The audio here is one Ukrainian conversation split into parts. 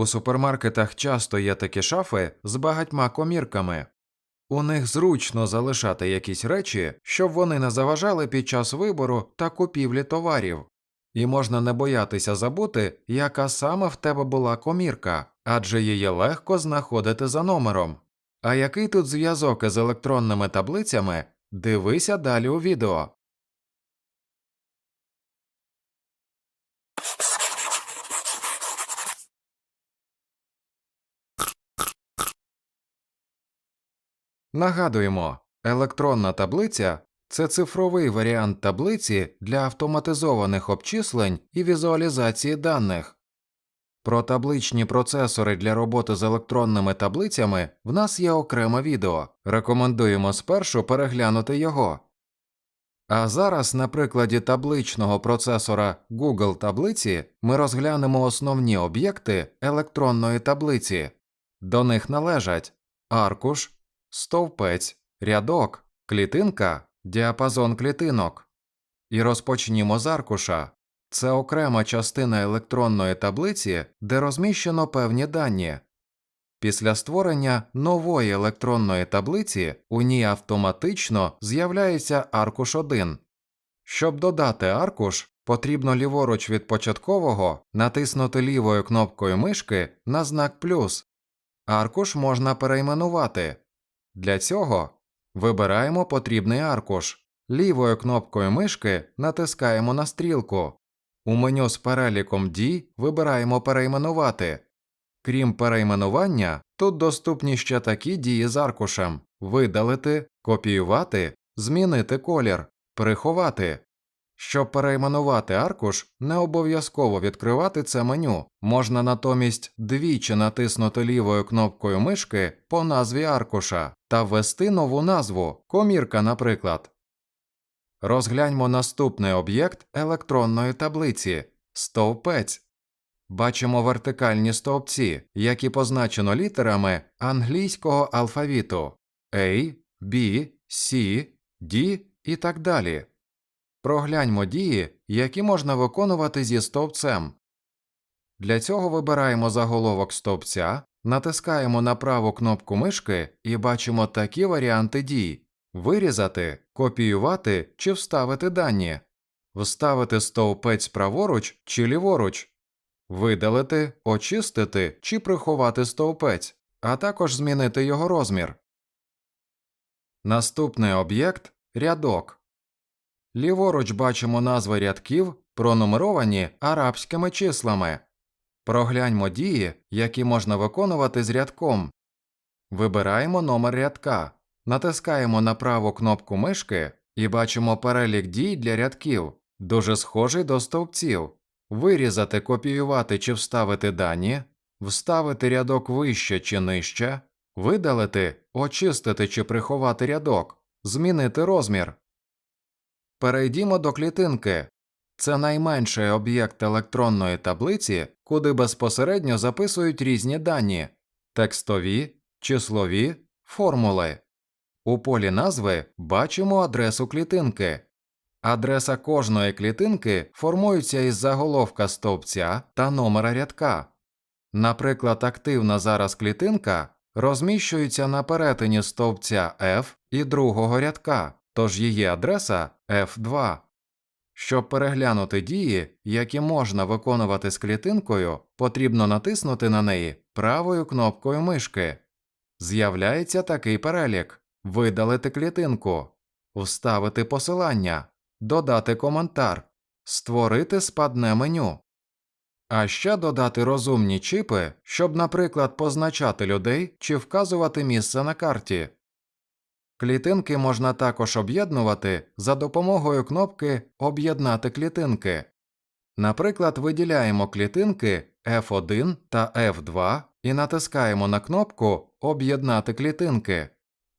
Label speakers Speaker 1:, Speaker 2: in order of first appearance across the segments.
Speaker 1: У супермаркетах часто є такі шафи з багатьма комірками. У них зручно залишати якісь речі, щоб вони не заважали під час вибору та купівлі товарів. І можна не боятися забути, яка саме в тебе була комірка, адже її легко знаходити за номером. А який тут зв'язок із електронними таблицями? Дивися далі у відео. Нагадуємо, електронна таблиця це цифровий варіант таблиці для автоматизованих обчислень і візуалізації даних. Про табличні процесори для роботи з електронними таблицями в нас є окреме відео. Рекомендуємо спершу переглянути його. А зараз на прикладі табличного процесора Google таблиці ми розглянемо основні об'єкти електронної таблиці. До них належать аркуш, стовпець, рядок, клітинка, діапазон клітинок. І розпочнімо з аркуша. Це окрема частина електронної таблиці, де розміщено певні дані. Після створення нової електронної таблиці у ній автоматично з'являється аркуш 1. Щоб додати аркуш, потрібно ліворуч від початкового натиснути лівою кнопкою мишки на знак плюс. Аркуш можна перейменувати. Для цього вибираємо потрібний аркуш. Лівою кнопкою мишки натискаємо на стрілку. У меню з переліком дій вибираємо перейменувати. Крім перейменування, тут доступні ще такі дії з аркушем: видалити, копіювати, змінити колір, приховати. Щоб перейменувати аркуш, не обов'язково відкривати це меню, можна натомість двічі натиснути лівою кнопкою мишки по назві аркуша та ввести нову назву комірка, наприклад. Розгляньмо наступний об'єкт електронної таблиці стовпець. Бачимо вертикальні стовпці, які позначено літерами англійського алфавіту A, B, C, D і так далі. Прогляньмо дії, які можна виконувати зі стовпцем. Для цього вибираємо заголовок стовпця, натискаємо на праву кнопку мишки і бачимо такі варіанти дій вирізати, копіювати чи вставити дані, вставити стовпець праворуч чи ліворуч, видалити, очистити чи приховати стовпець, а також змінити його розмір. Наступний об'єкт рядок. Ліворуч бачимо назви рядків, пронумеровані арабськими числами. Прогляньмо дії, які можна виконувати з рядком. Вибираємо номер рядка, натискаємо на праву кнопку мишки і бачимо перелік дій для рядків, дуже схожий до стовпців. Вирізати, копіювати чи вставити дані, вставити рядок вище чи нижче, видалити, очистити чи приховати рядок, змінити розмір. Перейдімо до клітинки. Це найменший об'єкт електронної таблиці, куди безпосередньо записують різні дані текстові, числові, формули. У полі назви бачимо адресу клітинки. Адреса кожної клітинки формується із заголовка стовпця та номера рядка. Наприклад, активна зараз клітинка розміщується на перетині стовпця F і другого рядка, тож її адреса F2. Щоб переглянути дії, які можна виконувати з клітинкою, потрібно натиснути на неї правою кнопкою мишки. З'являється такий перелік: видалити клітинку, вставити посилання, додати коментар, створити спадне меню. А ще додати розумні чіпи, щоб, наприклад, позначати людей чи вказувати місце на карті. Клітинки можна також об'єднувати за допомогою кнопки Об'єднати клітинки. Наприклад, виділяємо клітинки F1 та F2 і натискаємо на кнопку Об'єднати клітинки.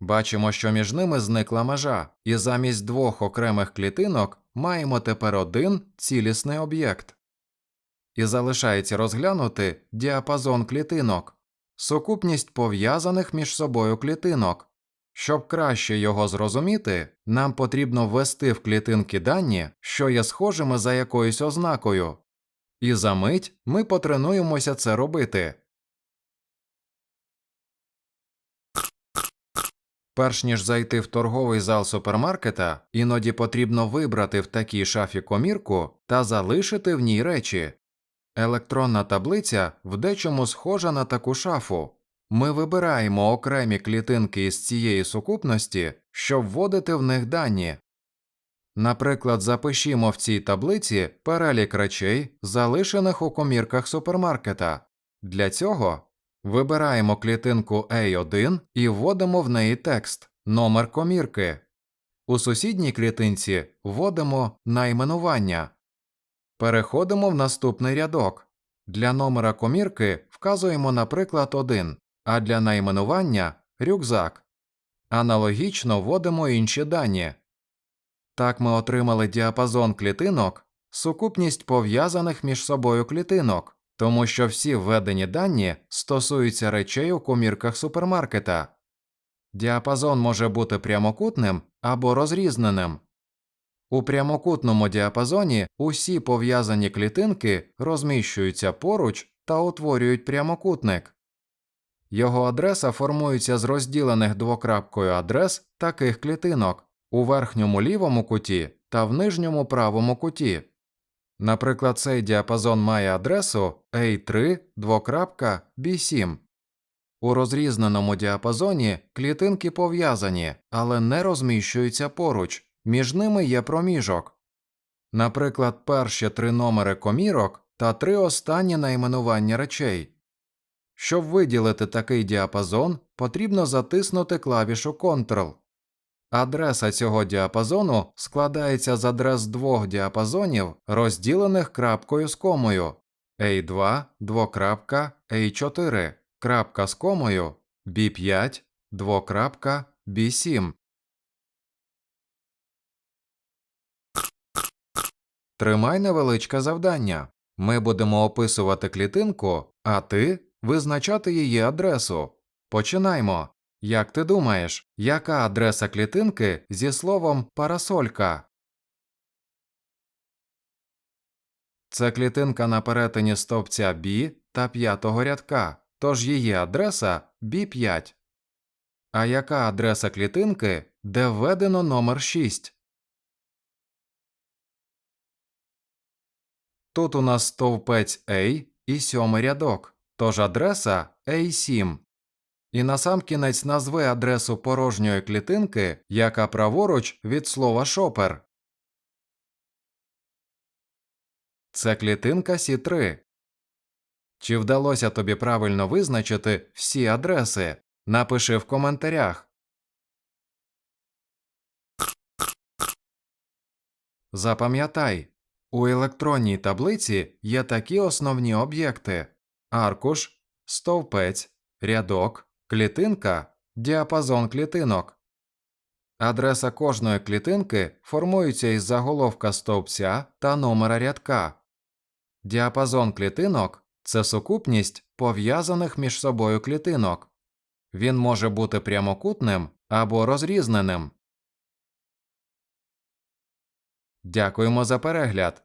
Speaker 1: Бачимо, що між ними зникла межа, і замість двох окремих клітинок маємо тепер один цілісний об'єкт. І залишається розглянути діапазон клітинок, сукупність пов'язаних між собою клітинок. Щоб краще його зрозуміти, нам потрібно ввести в клітинки дані, що є схожими за якоюсь ознакою, і за мить ми потренуємося це робити. Перш ніж зайти в торговий зал супермаркета, іноді потрібно вибрати в такій шафі комірку та залишити в ній речі. Електронна таблиця в дечому схожа на таку шафу. Ми вибираємо окремі клітинки із цієї сукупності, щоб вводити в них дані. Наприклад, запишімо в цій таблиці перелік речей, залишених у комірках супермаркета. Для цього вибираємо клітинку A1 і вводимо в неї текст, номер комірки. У сусідній клітинці вводимо найменування. Переходимо в наступний рядок. Для номера комірки вказуємо, наприклад, 1, а для найменування рюкзак. Аналогічно вводимо інші дані. Так ми отримали діапазон клітинок, сукупність пов'язаних між собою клітинок, тому що всі введені дані стосуються речей у комірках супермаркета. Діапазон може бути прямокутним або розрізненим. У прямокутному діапазоні усі пов'язані клітинки розміщуються поруч та утворюють прямокутник. Його адреса формується з розділених двокрапкою адрес таких клітинок у верхньому лівому куті та в нижньому правому куті. Наприклад, цей діапазон має адресу A3 B7. У розрізненому діапазоні клітинки пов'язані, але не розміщуються поруч, між ними є проміжок. Наприклад, перші три номери комірок та три останні найменування речей. Щоб виділити такий діапазон, потрібно затиснути клавішу Ctrl. Адреса цього діапазону складається з адрес двох діапазонів, розділених крапкою з комою A2, двокрапка, A4, крапка з комою B5, двокрапка, B7. Тримай невеличке завдання. Ми будемо описувати клітинку, а ти визначати її адресу. Починаймо. Як ти думаєш, яка адреса клітинки зі словом парасолька? Це клітинка на перетині стовпця B та п'ятого рядка, тож її адреса B5. А яка адреса клітинки, де введено номер 6? Тут у нас стовпець A і сьомий рядок, тож адреса A7. І насамкінець назви адресу порожньої клітинки, яка праворуч від слова шопер. Це клітинка Сі3. Чи вдалося тобі правильно визначити всі адреси? Напиши в коментарях. Запам'ятай, у електронній таблиці є такі основні об'єкти: аркуш, стовпець, рядок, клітинка, діапазон клітинок. Адреса кожної клітинки формується із заголовка стовпця та номера рядка. Діапазон клітинок це сукупність пов'язаних між собою клітинок. Він може бути прямокутним або розрізненим. Дякуємо за перегляд.